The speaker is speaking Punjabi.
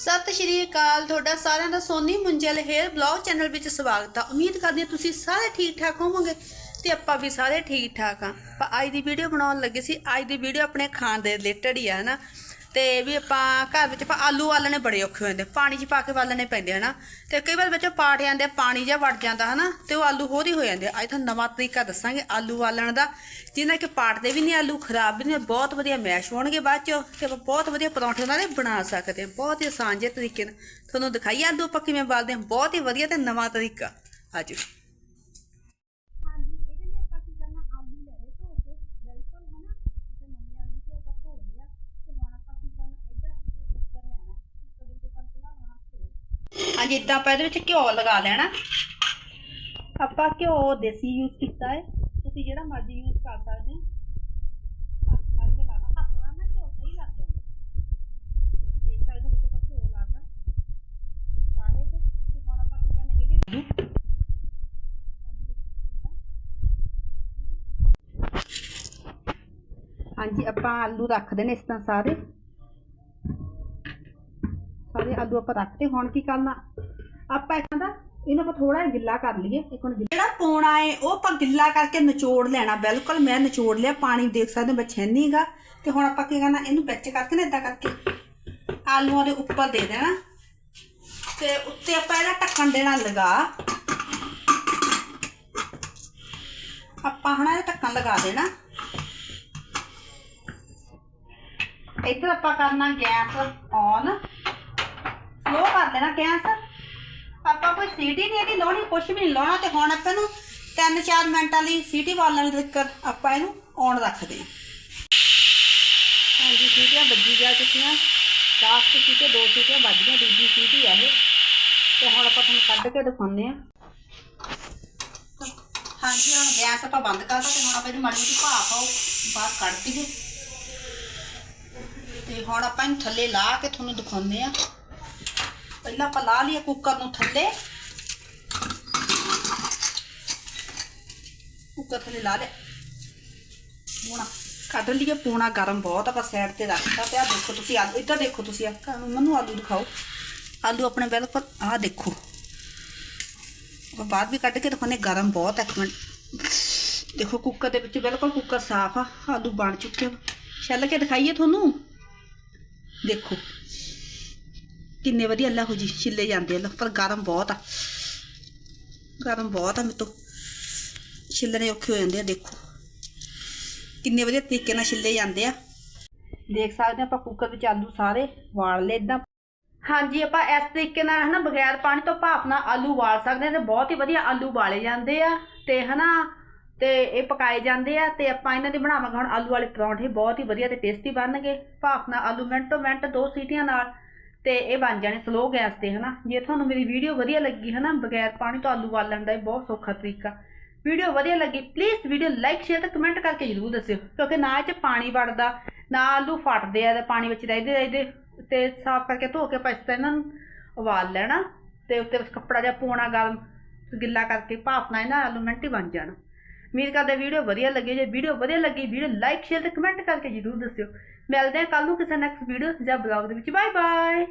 ਸਤਿ ਸ਼੍ਰੀ ਅਕਾਲ, ਤੁਹਾਡਾ ਸਾਰਿਆਂ ਦਾ Soni Munjal hair blog channel ਵਿੱਚ ਸਵਾਗਤ ਆ। ਉਮੀਦ ਕਰਦੀ ਹਾਂ ਤੁਸੀਂ ਸਾਰੇ ਠੀਕ ਠਾਕ ਹੋਵੋਗੇ ਤੇ ਆਪਾਂ ਵੀ ਸਾਰੇ ਠੀਕ ਠਾਕ ਆ। ਪਰ ਅੱਜ ਦੀ ਵੀਡੀਓ ਬਣਾਉਣ ਲੱਗੇ ਸੀ। ਅੱਜ ਦੀ ਵੀਡੀਓ ਆਪਣੇ ਖਾਣ ਦੇ ਰਿਲੇਟਡ ਹੀ ਆ ਨਾ? ਤੇ ਵੀ ਆਪਾਂ ਘਰ ਵਿੱਚ ਆਪਾਂ ਆਲੂ ਵਾਲਣੇ ਬੜੇ ਔਖੇ ਹੋ ਜਾਂਦੇ ਪਾਣੀ 'ਚ ਪਾ ਕੇ ਵਾਲਣੇ ਪੈਂਦੇ ਹਨਾ ਤੇ ਕਈ ਵਾਰ ਵਿੱਚੋਂ ਪਾਟ ਜਾਂਦੇ ਪਾਣੀ ਜਿਹਾ ਵੜ ਜਾਂਦਾ ਹਨਾ, ਤੇ ਉਹ ਆਲੂ ਹੋਰ ਹੀ ਹੋ ਜਾਂਦੇ ਆ। ਅੱਜ ਤੁਹਾਨੂੰ ਨਵਾਂ ਤਰੀਕਾ ਦੱਸਾਂਗੇ ਆਲੂ ਵਾਲਣ ਦਾ। ਜਿਹਨਾਂ ਕਿ ਪਾਟਦੇ ਵੀ ਨਹੀਂ ਆਲੂ, ਖਰਾਬ ਵੀ ਨਹੀਂ ਬਹੁਤ ਵਧੀਆ ਮੈਸ਼ ਹੋਣਗੇ ਬਾਅਦ ਚ, ਤੇ ਆਪਾਂ ਬਹੁਤ ਵਧੀਆ ਪਰੌਂਠੇ ਉਹਨਾਂ ਦੇ ਬਣਾ ਸਕਦੇ ਹਾਂ ਬਹੁਤ ਹੀ ਆਸਾਨ ਜਿਹੇ ਤਰੀਕੇ ਨਾਲ। ਤੁਹਾਨੂੰ ਦਿਖਾਈ ਆਲੂ ਆਪਾਂ ਕਿਵੇਂ ਬਾਲਦੇ ਹਾਂ ਬਹੁਤ ਹੀ ਵਧੀਆ ਤੇ ਨਵਾਂ ਤਰੀਕਾ। ਆਜੋ ਹਾਂਜੀ ਇਹਦੇ ਲਈ ਆਪਾਂ ਕੀ ਕਰਨਾ ਆਲੂ ਲੈ ਲਏ ਧੋ ਕੇ ਬਿਲਕੁਲ ਹਨਾ ਤੇ ਨਵੇਂ ਆਲੂ ਤੇ ਆਪਾਂ ਧੋ ਲਿਆ ਤੇ ਹੁਣ ਆਪਾਂ ਕੀ ਕਰਨਾ ਇੱਧਰ ਆਪਾਂ ਕੁੱਕਰ ਲੈਣਾ ਕੁੱਕਰ ਦੇ ਉੱਤੇ ਆਪਾਂ ਪਹਿਲਾਂ ਲਾਉਣਾ ਘਿਓ ਹਾਂਜੀ ਇਦਾਂ ਆਪਾਂ ਇਹਦੇ ਵਿੱਚ ਘਿਓ ਲਗਾ ਲੈਣਾ। ਆਪਾਂ ਘਿਓ ਦੇਸੀ ਯੂਜ਼ ਕੀਤਾ ਹੈ। ਤੁਸੀਂ ਜਿਹੜਾ ਮਰਜ਼ੀ ਯੂਜ਼ ਕਰ ਸਕਦੇ ਹੋ। ਹੱਥ ਨਾਲ ਕੇ ਲਾਣਾ ਹੱਥ ਨਾਲ ਨਾ ਘਿਓ ਸਹੀ ਲੱਗ ਜਾਂਦਾ। ਦੇਖ ਸਕਦੇ ਹੋ ਵਿੱਚ ਆਪਾਂ ਘਿਓ ਲਾਤਾ ਸਾਰੇ ਤੇ ਤੇ ਹੁਣ ਆਪਾਂ ਕੀ ਕਰਨਾ, ਇਹਦੇ ਵਿੱਚ ਹਾਂਜੀ ਆਪਾਂ ਆਲੂ ਰੱਖਦੇ ਨੇ ਇਸ ਤਰ੍ਹਾਂ ਸਾਰੇ ਸਾਰੇ। ਆਲੂ ਆਪਾਂ ਰੱਖਤੇ, ਹੁਣ ਕੀ ਕਰਨਾ? ਆਪਾਂ ਇਹਨਾਂ ਦਾ ਇਹਨੂੰ ਆਪਾਂ ਥੋੜਾ ਜਿਹਾ ਗਿੱਲਾ ਕਰ ਲਈਏ, ਇੱਕ ਹੁਣ ਜਿਹੜਾ ਪੋਣਾ ਹੈ ਉਹ ਆਪਾਂ ਗਿੱਲਾ ਕਰਕੇ ਨਿਚੋੜ ਲੈਣਾ, ਬਿਲਕੁਲ ਮੈਂ ਨਿਚੋੜ ਲਿਆ, ਪਾਣੀ ਦੇਖ ਸਕਦੇ ਬੱਚੇ ਨਹੀਂਗਾ ਤੇ ਹੁਣ ਆਪਾਂ ਕੀ ਕਰਨਾ, ਇਹਨੂੰ ਵਿੱਚ ਕਰਕੇ ਨਾ ਇਦਾਂ ਕਰਕੇ, ਆਲੂਆਂ ਦੇ ਉੱਪਰ ਦੇ ਦੇਣਾ। ਤੇ ਉੱਤੇ ਆਪਾਂ ਇਹਦਾ ਢੱਕਣ ਦੇਣਾ ਲਗਾ। ਆਪਾਂ ਹਨਾ ਇਹ ਢੱਕਣ ਲਗਾ ਦੇਣਾ। ਇੱਧਰ ਆਪਾਂ ਕਰਨਾ ਗੈਸ ਔਨ। ਦੇਣਾ ਗੈਸ ਆਪਾਂ ਕੋਈ ਸੀਟੀ ਨਹੀਂ ਇਹਦੀ ਲਾਉਣੀ ਕੁਛ ਵੀ ਨਹੀਂ ਲਾਉਣਾ ਤੇ ਹੁਣ ਆਪਾਂ ਨੂੰ 3-4 ਮਿੰਟਾਂ ਲਈ ਸੀਟੀ ਵਾਲਣ ਤੱਕ ਆਪਾਂ ਇਹਨੂੰ ਔਨ ਰੱਖਦੇ ਹਾਂ। ਹਾਂਜੀ ਸੀਟੀਆਂ ਵੱਜੀ ਜਾ ਚੁੱਕੀਆਂ ਲਾਸਟ ਸੀਟੇ ਦੋ ਸੀਟੀਆਂ ਵੱਜ ਗਈਆਂ ਦੂਜੀ ਸੀਟੀ ਆ ਇਹ। ਤੇ ਹੁਣ ਆਪਾਂ ਤੁਹਾਨੂੰ ਕੱਢ ਕੇ ਦਿਖਾਉਂਦੇ ਆ ਹਾਂਜੀ ਹੁਣ ਗੈਸ ਆਪਾਂ ਬੰਦ ਕਰਤਾ ਤੇ ਹੁਣ ਆਪਾਂ ਇਹਦੀ ਮਾੜੀ ਮੋਟੀ ਭਾਫ ਆ ਉਹ ਬਾਹਰ ਕੱਢ ਦਈਏ। ਤੇ ਹੁਣ ਆਪਾਂ ਇਹਨੂੰ ਥੱਲੇ ਲਾ ਕੇ ਤੁਹਾਨੂੰ ਦਿਖਾਉਂਦੇ ਆ ਪਹਿਲਾਂ ਆਪਾਂ ਲਾ ਲਈਏ ਕੁੱਕਰ ਨੂੰ ਥੱਲੇ ਕੁੱਕਰ ਥੱਲੇ ਲਾ ਲਿਆ ਪੂਣਾ ਕੱਢ ਲਈਏ ਪੂਣਾ ਗਰਮ ਬਹੁਤ ਆਪਾਂ ਸਾਈਡ ਤੇ ਰੱਖਤਾ ਤੇ ਆ ਦੇਖੋ ਤੁਸੀਂ ਆਲੂ ਇੱਧਰ ਦੇਖੋ ਤੁਸੀਂ ਆ ਮੈਨੂੰ ਆਲੂ ਦਿਖਾਓ ਆਲੂ ਆਪਣੇ ਬਿਲਕੁਲ ਆਹ ਦੇਖੋ ਆਪਾਂ ਬਾਅਦ ਵੀ ਕੱਢ ਕੇ ਦਿਖਾਉਂਦੇ ਗਰਮ ਬਹੁਤ ਹੈ ਇੱਕ ਮਿੰਟ ਦੇਖੋ ਕੁੱਕਰ ਦੇ ਵਿੱਚ ਬਿਲਕੁਲ ਕੁੱਕਰ ਸਾਫ਼ ਆ ਆਲੂ ਬਣ ਚੁੱਕੇ ਆ ਛੱਲ ਕੇ ਦਿਖਾਈਏ ਤੁਹਾਨੂੰ ਦੇਖੋ ਕਿੰਨੇ ਵਧੀਆ ਅੱਲਾ ਹੋ ਜੀ ਛਿੱਲੇ ਜਾਂਦੇ ਆ ਪਰ ਗਰਮ ਬਹੁਤ ਆ। ਗਰਮ ਬਹੁਤ ਆ ਮੇਰੇ ਛਿੱਲਣੇ ਔਖੇ ਹੋ ਜਾਂਦੇ ਆ, ਦੇਖੋ। ਕਿੰਨੇ ਵਧੀਆ ਤਰੀਕੇ ਨਾਲ ਛਿੱਲੇ ਜਾਂਦੇ ਆ। ਦੇਖ ਸਕਦੇ ਆਪਾਂ ਕੁੱਕਰ ਵਿੱਚ ਆਲੂ ਸਾਰੇ ਵਾਲ ਲਏ ਇਦਾਂ। ਹਾਂਜੀ, ਆਪਾਂ ਇਸ ਤਰੀਕੇ ਨਾਲ ਹਨਾ ਬਗੈਰ ਪਾਣੀ ਤੋਂ ਭਾਫ ਨਾਲ ਆਲੂ ਵਾਲ ਸਕਦੇ ਆ ਤੇ ਬਹੁਤ ਹੀ ਵਧੀਆ ਆਲੂ ਵਾਲੇ ਜਾਂਦੇ ਆ ਤੇ ਹਨਾ ਤੇ ਇਹ ਪਕਾਏ ਜਾਂਦੇ ਆ ਤੇ ਆਪਾਂ ਇਹਨਾਂ ਦੇ ਬਣਾਵਾਂਗੇ ਹੁਣ ਆਲੂ ਵਾਲੇ ਪਰੌਂਠੇ, ਬਹੁਤ ਹੀ ਵਧੀਆ ਤੇ ਟੇਸਟੀ ਬਣਨਗੇ। ਭਾਫ ਨਾਲ ਆਲੂ ਮਿੰਟੋ ਮਿੰਟ ਦੋ ਸੀਟੀਆਂ ਨਾਲ ਤੇ ਇਹ ਬਣ ਜਾਣੇ ਸਲੋ ਗੈਸ ਤੇ, ਹਨਾ? ਜੇ ਤੁਹਾਨੂੰ ਮੇਰੀ ਵੀਡੀਓ ਵਧੀਆ ਲੱਗੀ, ਹਨਾ, ਬਗੈਰ ਪਾਣੀ ਤੋਂ ਆਲੂ ਵਾਲਣ ਦਾ, ਇਹ ਬਹੁਤ ਸੌਖਾ ਤਰੀਕਾ। ਵੀਡੀਓ ਵਧੀਆ ਲੱਗੀ ਪਲੀਜ਼ ਵੀਡੀਓ ਲਾਈਕ ਸ਼ੇਅਰ ਤੇ ਕਮੈਂਟ ਕਰਕੇ ਜਰੂਰ ਦੱਸਿਓ, ਕਿਉਂਕਿ ਨਾ ਇਹ ਚ ਪਾਣੀ ਵੜਦਾ, ਨਾ ਆਲੂ ਫਟਦੇ ਆ ਤੇ ਪਾਣੀ ਵਿੱਚ ਰਹਿੰਦੇ ਰਹਿੰਦੇ ਤੇ ਸਾਫ਼ ਕਰਕੇ ਧੋ ਕੇ ਆਪਾਂ ਇਸ ਤਰ੍ਹਾਂ ਇਹਨਾਂ ਨੂੰ ਉਬਾਲ ਲੈਣਾ ਤੇ ਉੱਤੇ ਬਸ ਕੱਪੜਾ ਜਿਹਾ ਪੋਣਾ ਗਰਮ ਗਿੱਲਾ ਕਰਕੇ ਭਾਫਣਾ ਇਹਨਾਂ ਆਲੂ ਮਿੰਟ ਹੀ ਬਣ ਜਾਣਾ। ਉਮੀਦ ਕਰਦੇ ਵੀਡੀਓ ਵਧੀਆ ਲੱਗੀ ਜੇ ਵੀਡੀਓ ਵਧੀਆ ਲੱਗੀ, ਵੀਡੀਓ ਲਾਈਕ ਸ਼ੇਅਰ ਤੇ ਕਮੈਂਟ ਕਰਕੇ ਜਰੂਰ ਦੱਸਿਓ। ਮਿਲਦੇ ਹਾਂ ਕੱਲ ਨੂੰ ਕਿਸੇ ਨੈਕਸਟ ਵੀਡੀਓ ਜਾਂ ਬਲੌਗ ਦੇ ਵਿੱਚ। Bye bye